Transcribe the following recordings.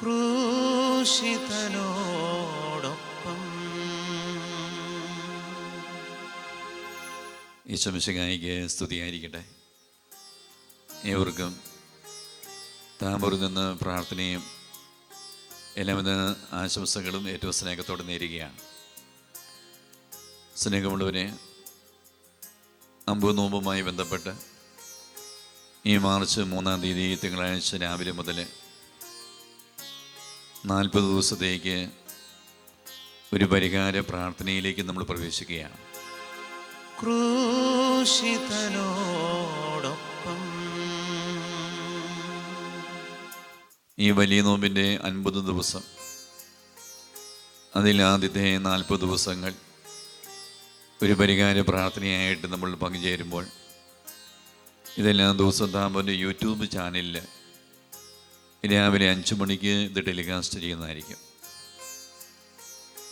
ക്രൂശിതനോടൊപ്പം. ഈശോമിശികായിക്ക് സ്തുതിയായിരിക്കട്ടെ. ഏവർക്കും താമ്പൂരിൽ നിന്ന് പ്രാർത്ഥനയും എല്ലാവിധ ആശംസകളും ഏറ്റവും സ്നേഹത്തോടെ നേരുകയാണ്. സ്നേഹമുള്ളവരെ അമ്പു നോമ്പുമായി ബന്ധപ്പെട്ട് ഈ മാർച്ച് മൂന്നാം തീയതി തിങ്കളാഴ്ച രാവിലെ മുതൽ നാൽപ്പത് ദിവസത്തേക്ക് ഒരു പരിഹാര പ്രാർത്ഥനയിലേക്ക് നമ്മൾ പ്രവേശിക്കുകയാണ്. ക്രൂശിതനോടൊപ്പം. ഈ വലിയ നോമ്പിന്റെ അൻപത് ദിവസം അതിൽ ആദ്യത്തെ നാൽപ്പത് ദിവസങ്ങൾ ഒരു പരിഹാര പ്രാർത്ഥനയായിട്ട് നമ്മൾ പങ്കുചേരുമ്പോൾ ഇതെല്ലാം ദിവസം താമ്പന്റെ യൂട്യൂബ് ചാനലിൽ രാവിലെ അഞ്ച് മണിക്ക് ഇത് ടെലികാസ്റ്റ് ചെയ്യുന്നതായിരിക്കും.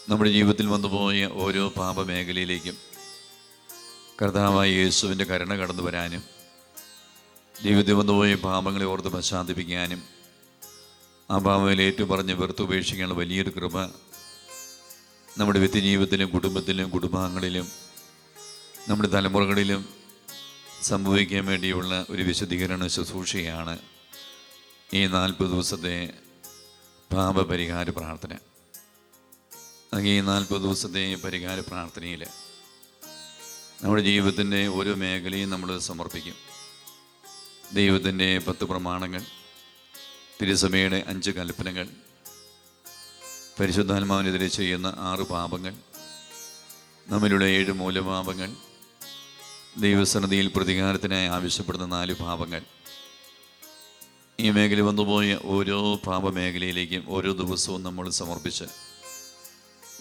നമ്മുടെ ജീവിതത്തിൽ വന്നുപോയ ഓരോ പാപമേഖലയിലേക്കും കർത്താവായ യേശുവിന്റെ കരുണ കടന്നു വരാനും ജീവിതത്തിൽ വന്നുപോയ പാപങ്ങളെ ഓർത്ത് പശ്ചാത്തപിക്കാനും ആ പാപയിൽ ഏറ്റുപറഞ്ഞ് വെറുത്തുപേക്ഷിക്കാനുള്ള വലിയൊരു കൃപ നമ്മുടെ വ്യക്തി ജീവിതത്തിലും കുടുംബത്തിലും കുടുംബാംഗങ്ങളിലും നമ്മുടെ തലമുറകളിലും സംഭവിക്കാൻ വേണ്ടിയുള്ള ഒരു വിശദീകരണ ശുശ്രൂഷയാണ് ഈ നാൽപ്പത് ദിവസത്തെ പാപപരിഹാര പ്രാർത്ഥന. ഈ നാൽപ്പത് ദിവസത്തെ പരിഹാര പ്രാർത്ഥനയിൽ നമ്മുടെ ജീവിതത്തിന്റെ ഓരോ മേഖലയും നമ്മൾ സമർപ്പിക്കും. ദൈവത്തിന്റെ പത്ത് പ്രമാണങ്ങൾ തിരുസഭയുടെ അഞ്ച് കൽപ്പനകൾ പരിശുദ്ധാത്മാവിനെതിരെ ചെയ്യുന്ന ആറ് പാപങ്ങൾ നമ്മിലുള്ള ഏഴ് മൂലപാപങ്ങൾ ദൈവസന്നിധിയിൽ പ്രതികാരത്തിനായി ആവശ്യപ്പെടുന്ന നാല് പാപങ്ങൾ ഈ മേഖല വന്നുപോയ ഓരോ പാപമേഖലയിലേക്കും ഓരോ ദിവസവും നമ്മൾ സമർപ്പിച്ച്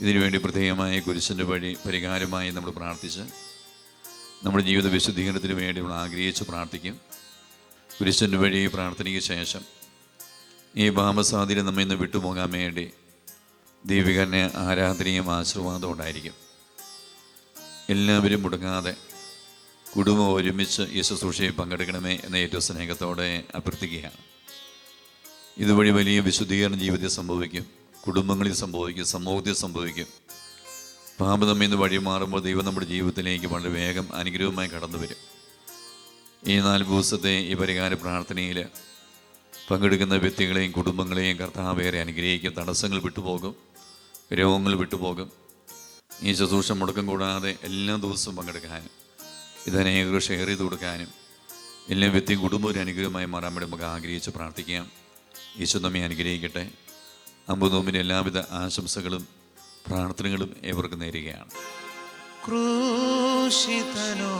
ഇതിനുവേണ്ടി പ്രത്യേകമായ കുരിശിന്റെ വഴി പരിഹാരമായി നമ്മൾ പ്രാർത്ഥിച്ച് നമ്മുടെ ജീവിത വിശുദ്ധീകരണത്തിന് വേണ്ടി നമ്മൾ ആഗ്രഹിച്ച് പ്രാർത്ഥിക്കും. കുരിശിന്റെ വഴി പ്രാർത്ഥനയ്ക്ക് ശേഷം ഈ പാപസാധ്യത നമ്മെ ഇന്ന് വിട്ടുപോകാൻ വേണ്ടി ദീപികനെ ആരാധനയും ആശീർവാദവും ഉണ്ടായിരിക്കും. എല്ലാവരും മുടങ്ങാതെ കുടുംബം ഒരുമിച്ച് ഈ ശുശ്രൂഷയിൽ പങ്കെടുക്കണമേ എന്ന ഏറ്റവും സ്നേഹത്തോടെ അഭ്യർത്ഥിക്കുകയാണ്. ഇതുവഴി വലിയ വിശുദ്ധീകരണ ജീവിതത്തിൽ സംഭവിക്കും. കുടുംബങ്ങളിൽ സംഭവിക്കും. സമൂഹത്തിൽ സംഭവിക്കും. പാപം നമ്മിൽ നിന്ന് വഴി മാറുമ്പോൾ ദൈവം നമ്മുടെ ജീവിതത്തിലേക്ക് വളരെ വേഗം അനുഗ്രഹമായി കടന്നു വരും. ഈ നാല് ദിവസത്തെ ഈ പരിഹാര പ്രാർത്ഥനയിൽ പങ്കെടുക്കുന്ന വ്യക്തികളെയും കുടുംബങ്ങളെയും കർത്താവേറെ അനുഗ്രഹിക്കും. തടസ്സങ്ങൾ വിട്ടുപോകും. രോഗങ്ങൾ വിട്ടുപോകും. ഈ ശുശ്രൂഷ മുടക്കം കൂടാതെ എല്ലാ ദിവസവും പങ്കെടുക്കാനും ഇതനേകം ഷെയർ ചെയ്ത് കൊടുക്കാനും എല്ലാ വ്യക്തിയും കുടുംബവും ഒരു അനുഗ്രഹമായി മാറാൻ വേണ്ടി നമുക്ക് ആഗ്രഹിച്ച് പ്രാർത്ഥിക്കാം. ഈശോ നമ്മെ അനുഗ്രഹിക്കട്ടെ. അമ്പുനോമിന്റെ എല്ലാവിധ ആശംസകളും പ്രാർത്ഥനകളും ഏവർക്കും നേരുകയാണ്. ക്രൂശിതനോടൊപ്പം